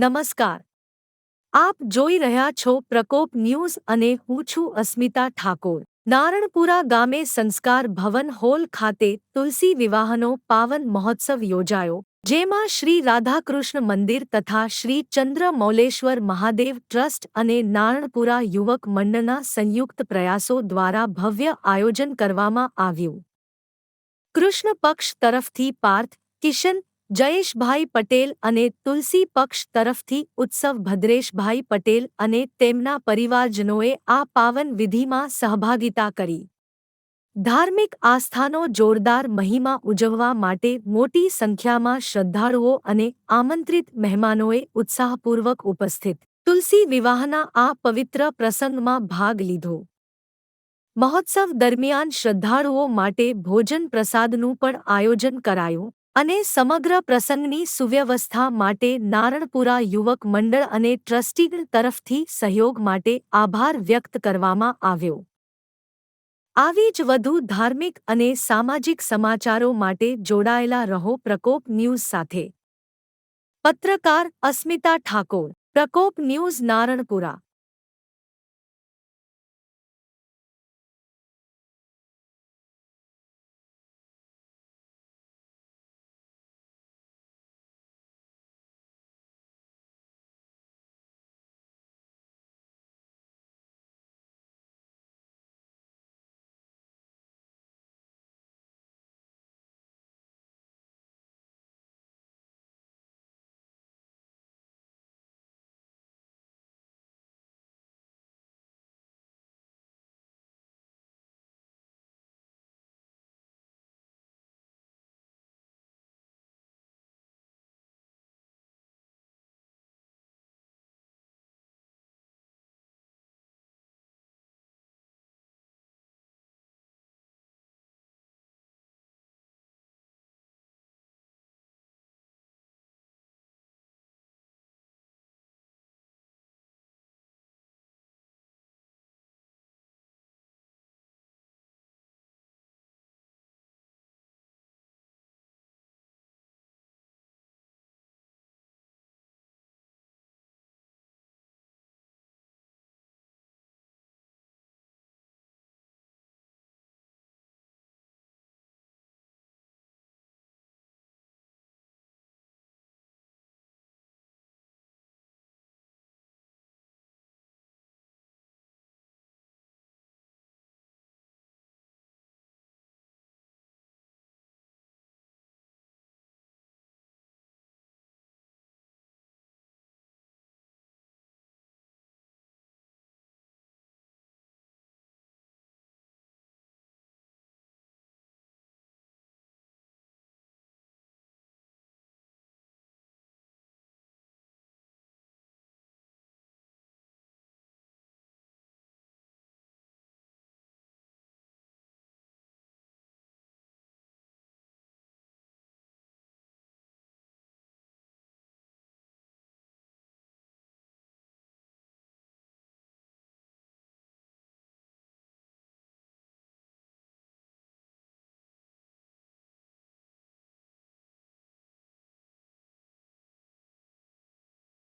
नमस्कार आप જોઈ રહ્યા છો પ્રકોપ ન્યૂઝ અને હું છું અસ્મિતા ઠાકોર નારણપુરા ગામે સંસ્કાર ભવન હોલ ખાતે તુલસી વિવાહનો પાવન महोत्सव યોજાયો જેમાં શ્રી રાધાકૃષ્ણ મંદિર તથા શ્રી ચંદ્ર મોલેશ્વર મહાદેવ ટ્રસ્ટ અને નારણપુરા યુવક મંડના સંયુક્ત પ્રયાસો દ્વારા ભવ્ય આયોજન કરવામાં આવ્યું કૃષ્ણ પક્ષ તરફથી પાર્થ કિશન जयेश भाई पटेल અને તુલસી પક્ષ તરફથી ઉત્સવ ભદરેશભાઈ પટેલ અને તેમના પરિવારજનોએ આ પાવન વિધિમાં સહભાગિતા કરી ધાર્મિક આસ્થાનો જોરદાર મહિમા ઉજવવા માટે મોટી સંખ્યામાં શ્રદ્ધાળુઓ અને આમંત્રિત મહેમાનોએ ઉત્સાહપૂર્વક ઉપસ્થિત તુલસી વિવાહના આ પવિત્ર પ્રસંગમાં ભાગ લીધો महोत्सव દરમિયાન શ્રદ્ધાળુઓ માટે ભોજન પ્રસાદનું પણ આયોજન કરાયું અને સમગ્ર પ્રસંગની સુવ્યવસ્થા માટે નારણપુરા યુવક મંડળ અને ટ્રસ્ટીગલ તરફથી સહયોગ માટે આભાર વ્યક્ત કરવામાં આવ્યો. આવી જ વધુ ધાર્મિક અને સામાજિક સમાચારો માટે જોડાયેલા રહો પ્રકોપ ન્યૂઝ સાથે. પત્રકાર અસ્મિતા ઠાકોર પ્રકોપ ન્યૂઝ નારણપુરા